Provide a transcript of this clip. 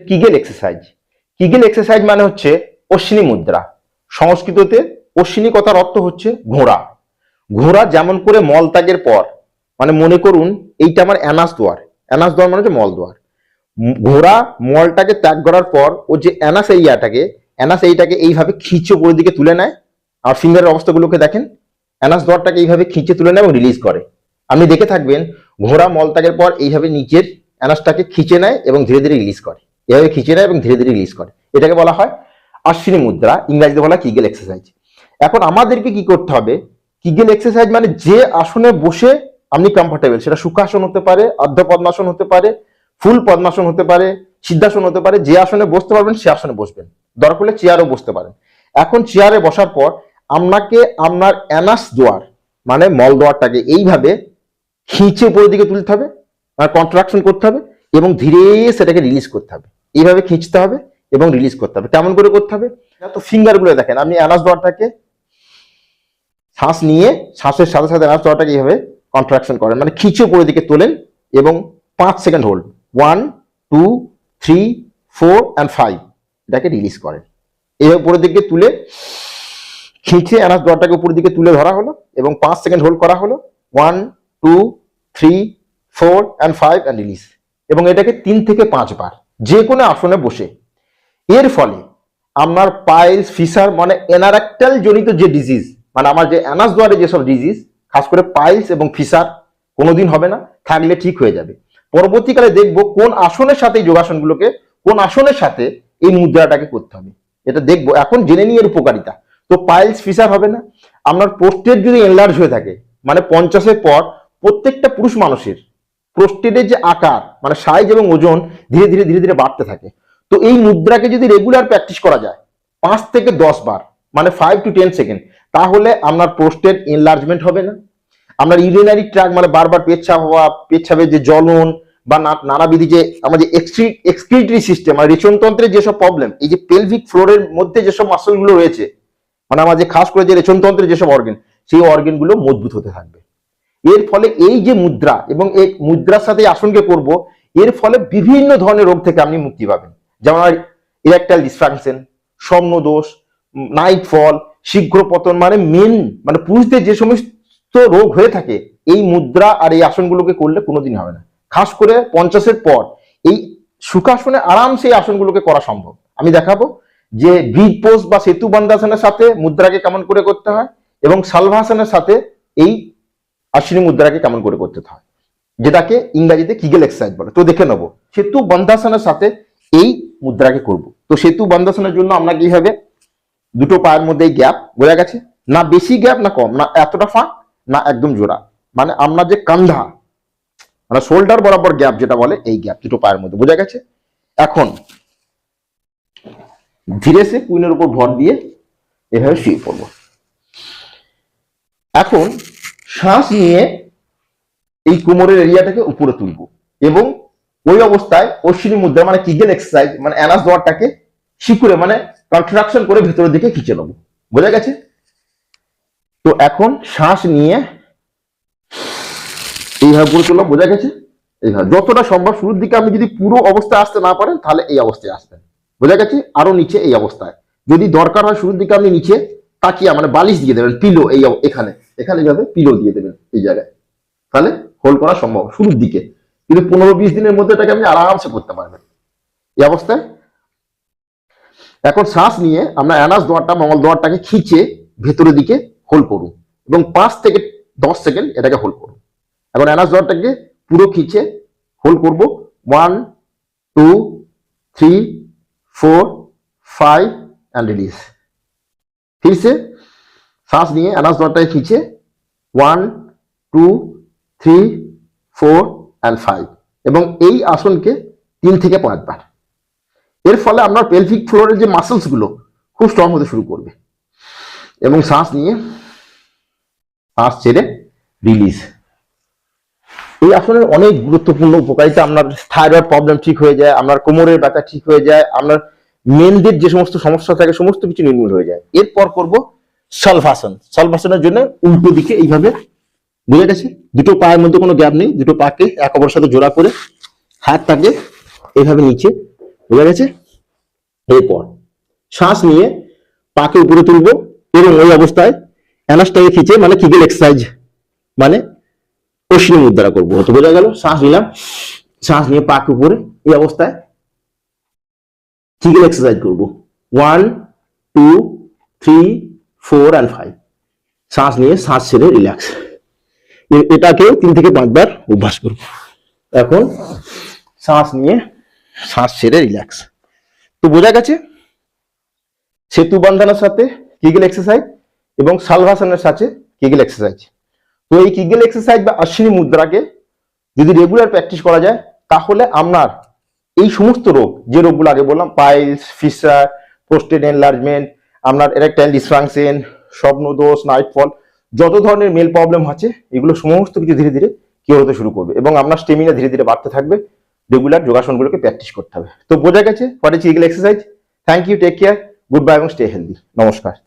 Kegel exercise Kegel exercise মানে হচ্ছে অশ্বিনী মুদ্রা। সংস্কৃততে অশ্বিনী কথার অর্থ হচ্ছে ঘোড়া। ঘোড়া যেমন করে মল ত্যাগের পর মানে মনে করুন এইটা আমার অ্যানাস দোয়ার। অ্যানাস দোয়ার মানে হচ্ছে মল দোয়ার। ঘোড়া মলটাকে ত্যাগ করার পর, ও যে অ্যানাস এইটাকে অ্যানাস এইটাকে এইভাবে খিঁচে উপরের দিকে তুলে নেয়। আর ফিঙ্গারের অবস্থাগুলোকে দেখেন, অ্যানাস দোয়ারটাকে এইভাবে খিঁচে তুলে নেয় এবং রিলিজ করে। আপনি দেখে থাকবেন, ঘোড়া মল ত্যাগের পর এইভাবে নিচের অ্যানাসটাকে খিঁচে নেয় এবং ধীরে ধীরে রিলিজ করে। এভাবে খিঁচে নেয় এবং ধীরে ধীরে রিলিজ করে। এটাকে বলা হয় আশ্বিনী মুদ্রা। ইংরাজিতে বলা কিগেল এক্সারসাইজ এখন আমাদেরকে কি করতে হবে? কিগেল এক্সারসাইজ মানে যে আসনে বসে আপনি কমফোর্টেবল সেটা সুখাসন হতে পারে অর্ধ পদ্মাসন হতে পারে ফুল পদ্মাসন হতে পারে, সিদ্ধাসন হতে পারে, যে আসনে বসতে পারবেন, সে আসনে বসবেন। দরকার হলে চেয়ারও বসতে পারেন। এখন চেয়ারে বসার পর আপনাকে আপনার অ্যানাস দোয়ার মানে মল দোয়ারটাকে এইভাবে খিঁচে উপরের দিকে তুলতে হবে, আর কন্ট্রাকশন করতে হবে, এবং ধীরে সেটাকে রিলিজ করতে হবে। এইভাবে খিঁচতে হবে এবং রিলিজ করতে হবে। কেমন করে করতে হবে? তো ফিঙ্গারগুলো দেখেন, আপনি অ্যানাস দোয়ারটাকে শ্বাস নিয়ে, শ্বাসের সাথে সাথে অ্যানাস দোয়ারটাকে এইভাবে কন্ট্রাকশন করেন। মানে খিঁচে উপরের দিকে তোলেন এবং পাঁচ second hold one two three four and five এটাকে রিলিজ করেন। এইভাবে উপরের দিকে তুলে খিঁচে অ্যানাস দোয়ারটাকে উপরের দিকে তুলে ধরা হলো এবং পাঁচ সেকেন্ড হোল্ড করা হলো। One two three four and five and release এবং এটাকে তিন থেকে পাঁচবার। যে কোনো আসনে বসে। এর ফলে আমার পাইলস ফিসার মানে এনারাক্টাল জনিত যে ডিজিজ মানে আমার যে অ্যানাস দ্বারে যেসব ডিজিজ খাস করে পাইলস এবং ফিসার, কোনোদিন হবে না, থাকলে ঠিক হয়ে যাবে। পরবর্তীকালে দেখব কোন আসনের সাথে যোগাসনগুলোকে, কোন আসনের সাথে এই মুদ্রাটাকে করতে হবে। এটা দেখব। এখন জেনে নিয়ে এর উপকারিতা। তো পাইলস ফিসার হবে না। আপনার পোস্টের যদি এনলার্জ হয়ে থাকে মানে পঞ্চাশের পর প্রত্যেকটা পুরুষ মানুষের প্রোস্টেটের যে আকার মানে সাইজ এবং ওজন ধীরে ধীরে ধীরে ধীরে বাড়তে থাকে। তো এই মুদ্রাকে যদি রেগুলার প্র্যাকটিস করা যায়, পাঁচ থেকে দশ বার মানে ফাইভ টু টেন সেকেন্ড তাহলে আপনার প্রোস্টেট এনলার্জমেন্ট হবে না। আপনার ইউরিনারি ট্র্যাক মানে বারবার পেচ্ছাপ হওয়া, পেচ্ছাপের যে জ্বলন বা নানাবিধি যে আমাদের এক্সক্রিটরি সিস্টেম মানে রেচনতন্ত্রের যেসব প্রবলেম এই যে পেলভিক ফ্লোরের মধ্যে যেসব মাসলগুলো রয়েছে মানে আমাদের খাস করে যে রেচনতন্ত্রের যেসব অর্গান সেই অর্গানগুলো মজবুত হতে থাকবে। এর ফলে এই যে মুদ্রা এবং এই মুদ্রার সাথে আসনকে করব, এর ফলে বিভিন্ন ধরনের রোগ থেকে আপনি মুক্তি পাবেন। যেমন ইরেকটাইল ডিসফাংশন স্বপ্নদোষ নাইট ফল শীঘ্র পতন মানে মেন মানে পুরুষদের যে সমস্ত রোগ হয়ে থাকে, এই মুদ্রা আর এই আসনগুলোকে করলে কোনোদিন হবে না। খাস করে পঞ্চাশের পর এই সুখাসনে আরামসে এই আসনগুলোকে করা সম্ভব। আমি দেখাবো যে ব্রিজ পোস্ট বা সেতু বন্দাসনের সাথে মুদ্রাকে কেমন করে করতে হয় এবং সালভাসনের সাথে এই আশ্বিনী মুদ্রাকে কেমন করে করতে হয়? যেটাকে ইংরাজিতে কিগেল এক্সারসাইজ বলে। তো দেখে নেব। সেতু বন্ধাসনের সাথে এই মুদ্রাকে করব। তো সেতু বন্ধাসনের জন্য আপনাকে এইভাবে দুটো পায়ের মধ্যে গ্যাপ বোঝা গেছে। না বেশি গ্যাপ, না কম। না এতটা ফাঁক, না একদম জোড়া। মানে আপনার যে কান্ধা মানে শোল্ডার বরাবর গ্যাপ যেটা বলে, এই গ্যাপ দুটো পায়ের মধ্যে। বোঝা গেছে? এখন ধীরে সে কুইনের উপর ভর দিয়ে এভাবে শুয়ে পড়ব। এখন শ্বাস নিয়ে এই কোমরের এরিয়াটাকে উপরে তুলবো। এবং ওই অবস্থায় অশ্বিনী মুদ্রা মানে কিগেল এক্সারসাইজ মানে অ্যানাস দোয়ারটাকে শিকুরে মানে কন্ট্রাকশন করে ভেতরের দিকে খিচে নেব। বোঝা গেছে? তো এখন শ্বাস নিয়ে এইভাবে পুরো তোলা বোঝা গেছে? এইভাবে। যতটা সম্ভব শুরুর দিকে আপনি যদি পুরো অবস্থায় আসতে না পারেন, তাহলে এই অবস্থায় আসবেন। বোঝা গেছে? আরও নিচে এই অবস্থায়। যদি দরকার হয় শুরুর দিকে আপনি নিচে তাকিয়া মানে বালিশ দিয়ে দেবেন, পিলো এই এখানে। এখানে এইভাবে পিলো দিয়ে দেবেন এই জায়গায়। তাহলে হোল্ড করা সম্ভব, শুরুর দিকে। কিন্তু পনেরো বিশ দিনের মধ্যে এটাকে আপনি আরামসে করতে পারবেন। এই অবস্থায় এখন শ্বাস নিয়ে আমরা অ্যানাস দোয়ারটা, মঙ্গল দোয়ারটাকে খিচে ভেতরের দিকে হোল্ড করুন এবং পাঁচ থেকে দশ সেকেন্ড এটাকে হোল্ড করুন। এখন অ্যানাস দোয়ারটাকে পুরো খিচে হোল্ড করব। One two three four five and release ফিরছে শ্বাস নিয়ে অ্যানাস দোয়ারটাকে খিঁচে one, two, three, four, and five. এবং এই আসনকে তিন থেকে পাঁচবার এর ফলে আপনার পেলভিক ফ্লোরের যে মাসেলসগুলো খুব স্ট্রং হতে শুরু করবে। এবং শ্বাস নিয়ে শ্বাস ছেড়ে রিলিজ এই আসনের অনেক গুরুত্বপূর্ণ উপকারিতা। আপনার থাইরয়েড প্রবলেম ঠিক হয়ে যায়, আপনার কোমরের ব্যথা ঠিক হয়ে যায়, আপনার মেনদের যে সমস্ত সমস্যা থাকে, সমস্ত কিছু নির্মূল হয়ে যায়। এরপর করব সলভাসন সলভাসনের জন্য উল্টো দিকে এইভাবে বুঝে গেছে? দুটো পায়ের মধ্যে কোনো গ্যাপ নেই, দুটো পাকে এক অপরের সাথে জোড়া করে হাতটাকে এইভাবে নিচে, বোঝা গেছে? এরপর শ্বাস নিয়ে পাকে উপরে তুলবো এবং ওই অবস্থায় অ্যানাসটাকে খিচে মানে কিগেল এক্সারসাইজ মানে অশ্বিনী মুদ্রা করব। তো বোঝা গেল, শ্বাস নিলাম, শ্বাস নিয়ে পাক উপরে এই অবস্থায় কিগেল এক্সারসাইজ করব। One, two, three four and five শ্বাস নিয়ে শ্বাস ছেড়ে রিল্যাক্স এটাকে তিন থেকে পাঁচবার অভ্যাস করব। এখন শ্বাস নিয়ে শ্বাস ছেড়ে রিল্যাক্স তো বোঝা গেছে? সেতু বন্ধনের সাথে কিগেল এক্সারসাইজ এবং সালভাসনের সাথে কিগেল এক্সারসাইজ তো এই কিগেল এক্সারসাইজ বা অশ্বিনী মুদ্রাকে যদি রেগুলার প্র্যাকটিস করা যায়, তাহলে আপনার এই সমস্ত রোগ, যে রোগগুলো আগে বললাম পাইলস ফিসার প্রোস্টেট এনলার্জমেন্ট আপনার এরেকটাইল ডিসফাংশন স্বপ্নদোষ নাইটফল যত ধরনের মেল প্রবলেম আছে, এগুলো সমস্ত কিছু ধীরে ধীরে কিওর হতে শুরু করবে এবং আপনার স্টেমিনা ধীরে ধীরে বাড়তে থাকবে। রেগুলার যোগাসনগুলোকে প্র্যাকটিস করতে হবে। তো বোঝা গেছে what is Kegel exercise thank you take care good bye এবং স্টে হেলদি নমস্কার। Thank-